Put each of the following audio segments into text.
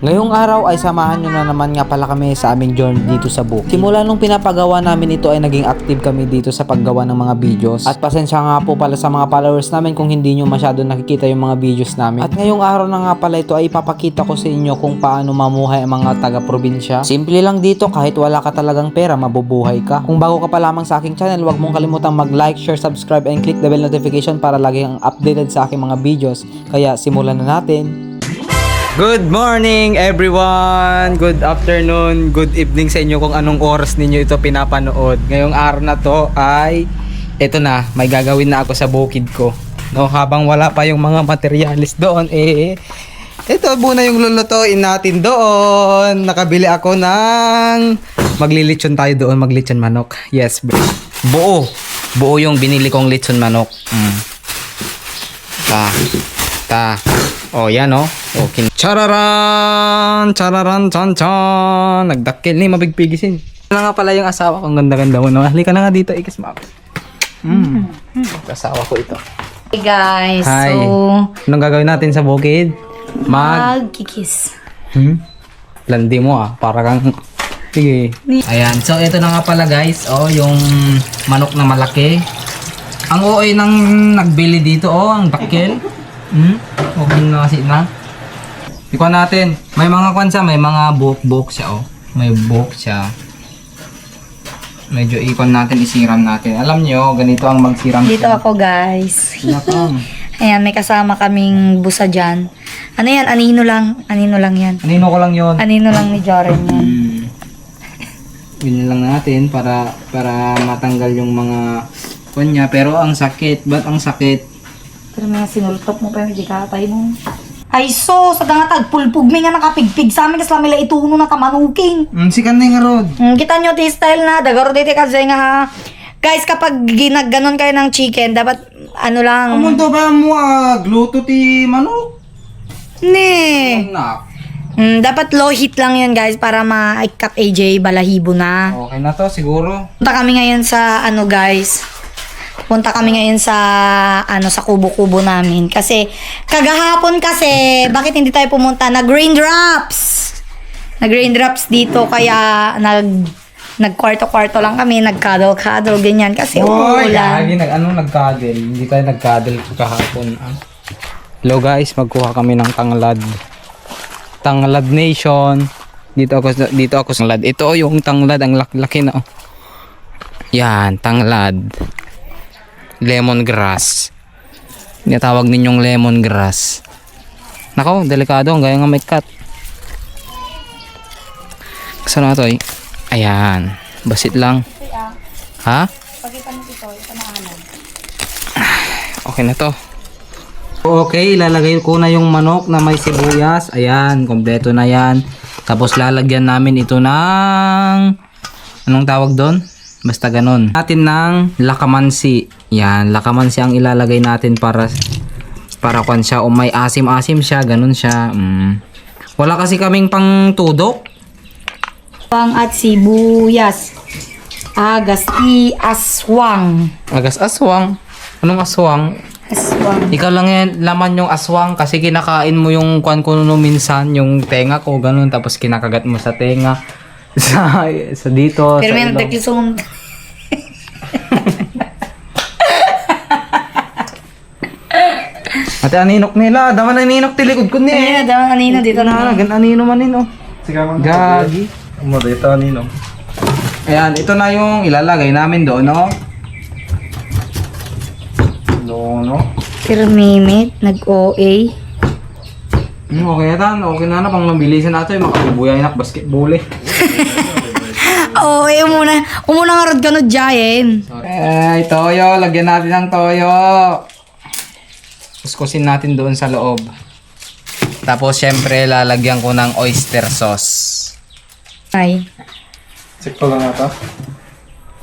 Ngayong araw ay samahan nyo na naman nga pala kami sa aming journey dito sa book. Simula nung pinapagawa namin ito ay naging active kami dito sa paggawa ng mga videos. At pasensya nga po pala sa mga followers namin kung hindi nyo masyado nakikita yung mga videos namin. At ngayong araw na nga pala ito ay ipapakita ko sa inyo kung paano mamuhay ang mga taga-probinsya. Simple lang dito kahit wala ka talagang pera mabubuhay ka. Kung bago ka pa lamang sa aking channel huwag mong kalimutang mag-like, share, subscribe and click the bell notification para lagi kang updated sa aking mga videos. Kaya simulan na natin. Good morning everyone! Good afternoon, good evening sa inyo kung anong oras ninyo ito pinapanood. Ngayong araw na to ay ito na, may gagawin na ako sa bukid ko. No, habang wala pa yung mga materialis doon eh ito muna yung lulutuin natin doon. Nakabili ako ng maglilitsyon tayo doon, maglitsyon manok. Yes, bro. Buo. Buo yung binili kong litsyon manok. Mm. Ta. Ta. Oh, yan oh. Okay. Chararan! Chararan! Chan chan! Nagdakil ni mabigpigisin. Ano nga pala yung asawa ko? Ang ganda-ganda mo naman. Halika na nga dito, ikis mo ako. Mm. Asawa ko ito. Hey guys, Hi. so Anong gagawin natin sa bukid? Mag... magkikis. Hmm? Landi mo ah. Para kang... Sige. Ayan. So, ito na nga pala guys. Oh, yung manok na malaki. Ang OA nang nagbili dito. Oh, ang dakil. Hmm? Okay na kasi na. Ikaw natin. May mga kwan siya. May mga buhok-buhok siya. Oh. May buhok siya. Medyo ikon natin, isiram natin. Alam nyo, ganito ang magsiram. Dito ako guys. Nakam. Ayan, may kasama kaming busa dyan. Ano yan? Anino lang. Anino lang yan. Anino ko lang yon. Anino lang ni Joren yan. Hmm. Yun lang natin para para matanggal yung mga kanya pero ang sakit ba't ang sakit Pero may sinultop mo pa yung jikatay mo. Ay so, sa nga tagpulpug may nga nakapigpig sa amin kasi lamila ituno na tamanuking. mm, si kanay nga rod Hmm, kita nyo ti style na, dagaro dito kasi nga ha. Guys, kapag ginagganon kayo ng chicken, dapat ano lang. to ba mo ah gluto ti manok Ne. na Mm, dapat low heat lang yun guys para ma-cut AJ balahibo na. okay na to siguro Punta kami ngayon sa ano guys. Punta kami ngayon sa ano sa kubo-kubo namin. Kasi kagahapon kasi bakit hindi tayo pumunta? Na green drops. Nag green drops dito kaya nag nagkwarto-kwarto lang kami, nagkadol-kadol ganyan. Kasi Oy, umuulan. lagi nag ano nagkadel hindi tayo nagkadel kahapon ah. hello guys. Magkuha kami ng tanglad. Tanglad nation. Dito ako dito ako sa tanglad. Ito oh, yung tanglad. Ang laki-laki na oh. yan tanglad lemongrass. Tinatawag ninyong lemongrass. Nako delikado. Ang gaya nga may cut. Saan na to eh. Ayan. Basit lang. Ha? Okay na to. Okay, ilalagay ko na yung manok na may sibuyas. Ayan, kompleto na yan. Tapos lalagyan namin ito ng... Anong tawag doon? Basta ganun. Natin ng lakamansi. Yan, lakamansi ang ilalagay natin para para kwan siya o may asim-asim siya, ganun siya. Mm. Wala kasi kaming pang tudok. Pang at sibuyas. Agasti aswang. Agas aswang. Anong aswang? Aswang. Ikaw lang yan, laman yung aswang kasi kinakain mo yung kwan ko no minsan, yung tenga ko, ganun, tapos kinakagat mo sa tenga, sa, sa dito, Pero sa may ilong. nagkisong Ate aninok nila, daman aninok tilikod ko ni. Ayan, daw anino dito Na, na. gan anino man nino. Gagi. Mo dito nino. Ayan, ito na yung ilalagay namin doon, no? No, no. Kirmimit, nag-OA. Hmm, okay na tan, okay na na, pang mabilisan natin, makabubuyay na basketball eh. OA muna. Umuna nga rod ka no, Giant. Eh, toyo. Lagyan natin ng toyo. Kuskusin natin doon sa loob. Tapos, syempre, lalagyan ko ng oyster sauce. Ay. Sikto lang ata.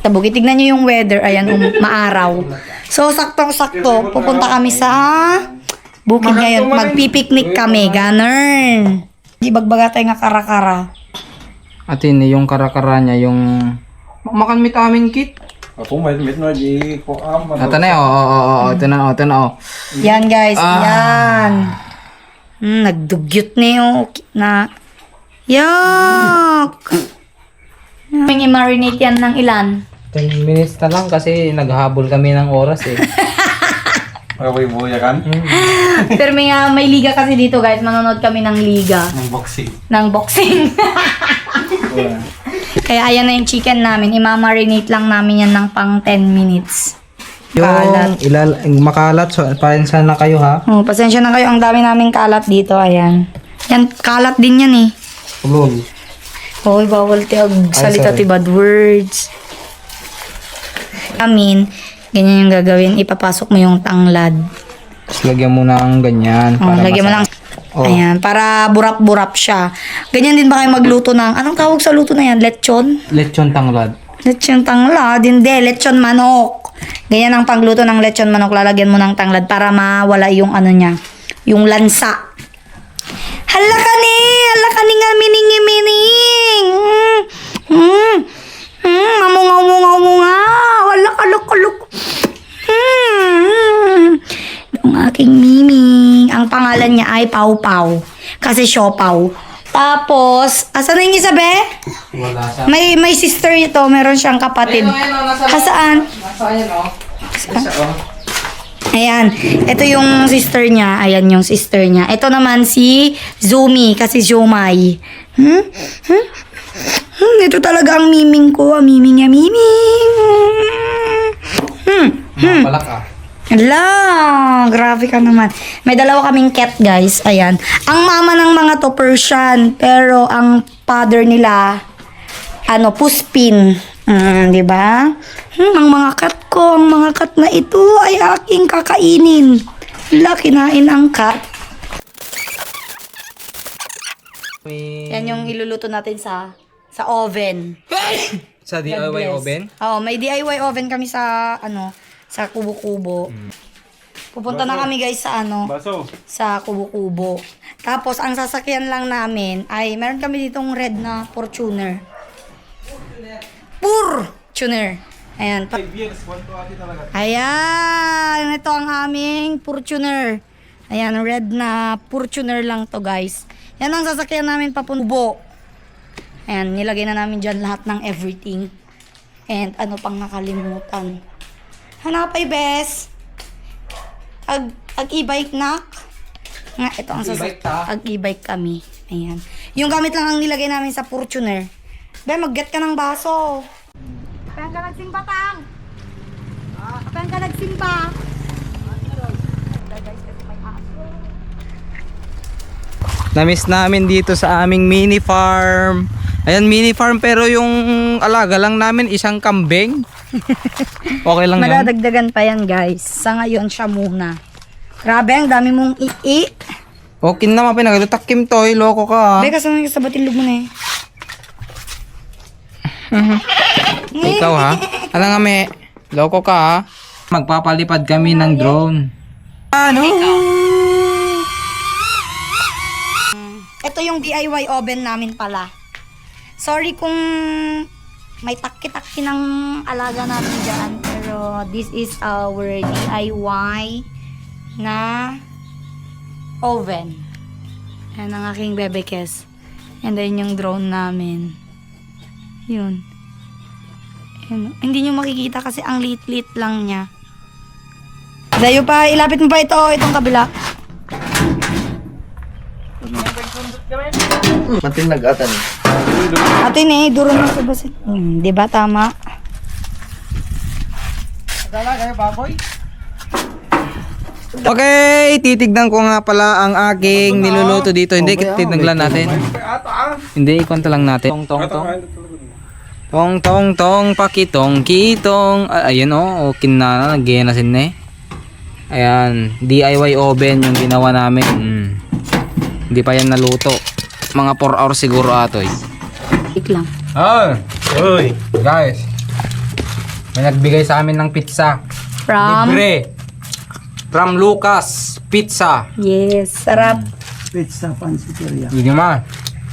Tabugi, tignan nyo yung weather. Ayan, um, maaraw. So, saktong-sakto. Pupunta kami sa bukid ngayon. Magpipiknik kami. Ganun. Di bagbaga tayo nga kara-kara. At yun, yung karakara niya, yung... Makanmit amin kit. Ako may mit na di ko am. Ito na, oo, oo, oo, ito na, oo, ito na, oo. Yan guys, yan. Hmm, nagdugyot na yung na Yuck! May marinate yan ng ilan? 10 minutes na lang kasi naghahabol kami ng oras eh. Mabuya kan? Pero may, nga- may liga kasi dito guys. Manonood kami ng liga. Ng boxing. ng boxing. Kaya ayan na yung chicken namin. Imamarinate lang namin yan ng pang 10 minutes. Kalat. Yung ilal makalat, so pasensya na kayo ha. Oh, pasensya na kayo. Ang dami naming kalat dito. Ayan. Yan, kalat din yan eh. Ulol. Hoy, bawal tiyag salita ti bad words. Amin, ganyan yung gagawin. Ipapasok mo yung tanglad. Tapos lagyan mo ng ganyan. Oh, lagyan mo lang. Oh. Ayan, para burap-burap siya. Ganyan din ba kayo magluto ng, anong tawag sa luto na yan? Lechon? Lechon tanglad. Lechon tanglad, hindi. Lechon manok. Ganyan ang pagluto ng lechon manok. Lalagyan mo ng tanglad para mawala yung ano niya. Yung lansa. Hala ka ni! Hala ka ni nga miningi mining! Mm. Mm. Mm. Amungaw mungaw munga! Wala ka luk luk. Mm. Ang aking miming. Ang pangalan niya ay Pau Pau. Kasi siopaw. Tapos, asan na yung isa, be? Wala sa... May may sister ito, meron siyang kapatid. Kasaan? Nasa yan oh. Isa oh. Ayan, ito yung sister niya. Ayan yung sister niya. Ito naman si Zumi, kasi Zumay. Hmm? Hmm? Hmm, ito talaga ang miming ko. Ang miming niya, miming. Hmm. Hmm. Palak ah. Ala, grabe ka naman. May dalawa kaming cat, guys. Ayan. Ang mama ng mga to Persian, pero ang father nila, ano, puspin. Mm, di ba? Hmm, ang mga cat ko, ang mga cat na ito ay aking kakainin. Ala, kinain ang cat. Yan yung iluluto natin sa sa oven. Sa DIY bless. oven? Oo, may DIY oven kami sa ano, sa kubo-kubo. Pupunta na kami guys sa ano, Baso. sa kubo-kubo. Tapos ang sasakyan lang namin ay meron kami ditong red na Fortuner. Fortuner. Ayan. Pa-. Ayan, ito ang aming Fortuner. Ayan, red na Fortuner lang to guys. Yan ang sasakyan namin papunbo. Ayan, nilagay na namin dyan lahat ng everything. And ano pang nakalimutan. Hanapay, bes. Ag, ag e-bike nak. Nga, ito ang sasakyan. ta? Ag e-bike kami. Ayan. Yung gamit lang ang nilagay namin sa Fortuner. Be, mag-get ka ng baso. Apan ka nagsimba, tang. Apan ka nagsimba. Namiss namin dito sa aming mini farm. Ayan, mini farm pero yung alaga lang namin isang kambing. Okay lang yun. Madadagdagan pa yan, guys. Sa ngayon siya muna. Grabe, ang dami mong ii. Okay naman pinagalutak Kim Toy, loko ka. Be, kasama ka sa batilog mo na eh. Ikaw ha? Alam nga me, loko ka ha? Magpapalipad kami ng drone. Ano? Ito yung DIY oven namin pala. Sorry kung may takki-takki ng alaga namin dyan. Pero this is our DIY na oven. Yan ang aking bebe kes. And then yung drone namin. Yun. Yun. Hindi nyo makikita kasi ang lit-lit lang niya. Dayo pa, ilapit mo pa ito, itong kabila. Mantin nag-atan. Ate ne, duro na sa basit. Hmm, di ba tama? Okay, titignan ko nga pala ang aking niluluto dito. Hindi, titignan lang natin. Hindi, ikwento lang natin. Tong, tong, tong. Tong, tong, tong, pakitong, kitong. Ah, ayun o, oh, kinana, nag-genasin na eh. Ayan, DIY oven yung ginawa namin. Mm. Hindi pa yan naluto. Mga 4 hours siguro ato eh. Wait lang. Ah, uy, guys. May nagbigay sa amin ng pizza. From? Libre. From Lucas Pizza. Yes, sarap. Hindi naman.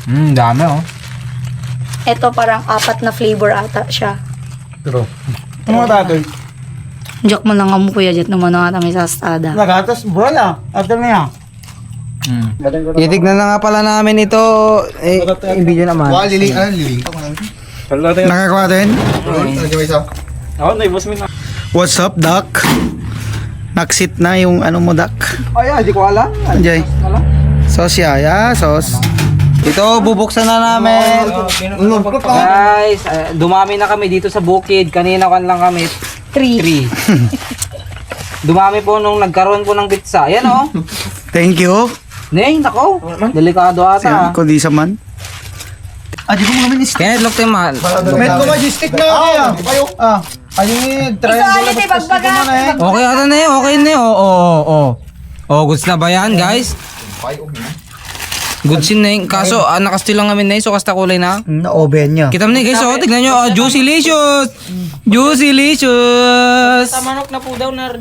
Hmm, dami oh. Ito parang apat na flavor ata siya. Pero. Ano nga tato? Joke mo lang mo kuya Jet naman na kami sa stada. Nagatas bro na. Ato na yan. Hmm. Titignan na nga pala namin ito. Eh, yung video naman. Wala, liling. Ano, liling? Nakakawa din? Ano, isa? What's up, Doc? Naksit na yung ano mo, Doc. Ay, ay, di ko alam. Anjay. Sos ya, ya, sos. Ito, bubuksan na namin. Guys, eh, dumami na kami dito sa bukid. Kanina kan lang kami. Three. Three. dumami po nung nagkaroon po ng bitsa. Ayan oh. Thank you. Neng, nako. Delikado ata. Kung di sa man. Ah, di ko mo namin is... Kenneth, look tayo mahal. Met ko majestic na kaya. Ah, ayun Isulit eh, pagbaga. Okay ata na eh. Okay na eh. Oo, oo, oo. Oh, goods na ba yan, guys? Goods yun na yun. Kaso, ah, nakastil lang kami na yun. So, kasta kulay na. Na-oven niya. Kita mo na guys, oh, tignan nyo, oh, juicy licious! Juicy licious! Manok na po daw na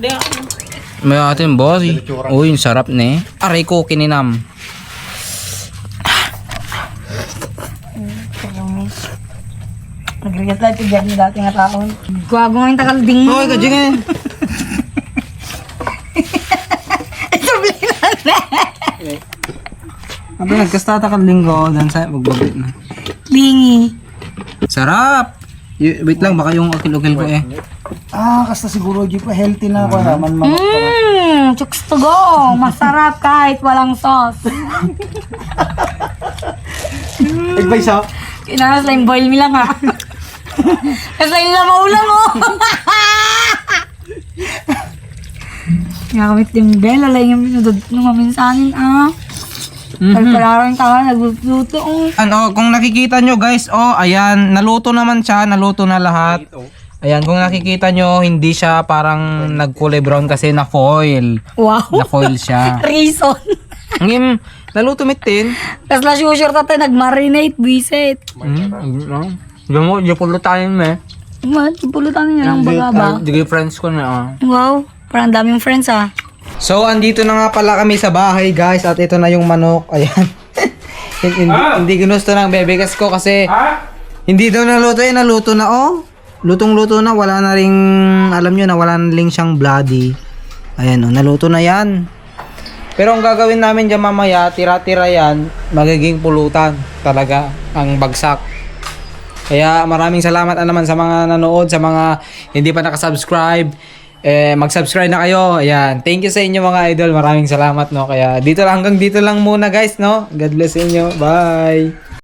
May atin boss. eh. Uy, yung sarap eh. Aray ko, kininam. Nagrigat lang ito dyan dati nga taon. Gwago nga yung takalding mo. Okay, kajingin. Sabihin na. Abi, nagkastata ka linggo. Dan sa magbabit na. Bingi. Sarap! Y- wait lang, baka yung ukil-ukil ko eh. Ah, kasta siguro di pa healthy na ako naman mga. Mmm, chooks to go. Masarap kahit walang sauce. Igbay sa? Kinakas lang boil me lang ha. Kasi lang nila maulang oh. Nakamit yung bella lang yung minudod nung maminsanin ah. Pagpalaran ka nga, nagluto oh. Ano, kung nakikita nyo guys, oh, ayan, naluto naman siya, naluto na lahat. Ayan, kung nakikita nyo, hindi siya parang nagkulay brown kasi na foil. Wow. Na foil siya. Reason. Ngim, naluto mitin. Tapos la sure tate nag-marinate, bisit. Hmm, Diyan mo, diyan pulo tayo eh. What? Pulutan niya lang baga ba? Sige, friends ko na ah. Wow. Parang daming friends ah. So, andito na nga pala kami sa bahay, guys. At ito na yung manok. Ayan. hindi, hindi ginusto ng bebegas ko kasi hindi daw naluto eh. Naluto na, oh. Lutong-luto na. Wala na ring, alam nyo na, wala na ring siyang bloody. Ayan, oh. Naluto na yan. Pero ang gagawin namin dyan mamaya, tira-tira yan, magiging pulutan talaga ang bagsak. Kaya maraming salamat na naman sa mga nanood, sa mga hindi pa nakasubscribe. Eh, mag-subscribe na kayo. Ayan. Thank you sa inyo mga idol. Maraming salamat, no. Kaya dito lang, hanggang dito lang muna guys, no. God bless inyo. Bye.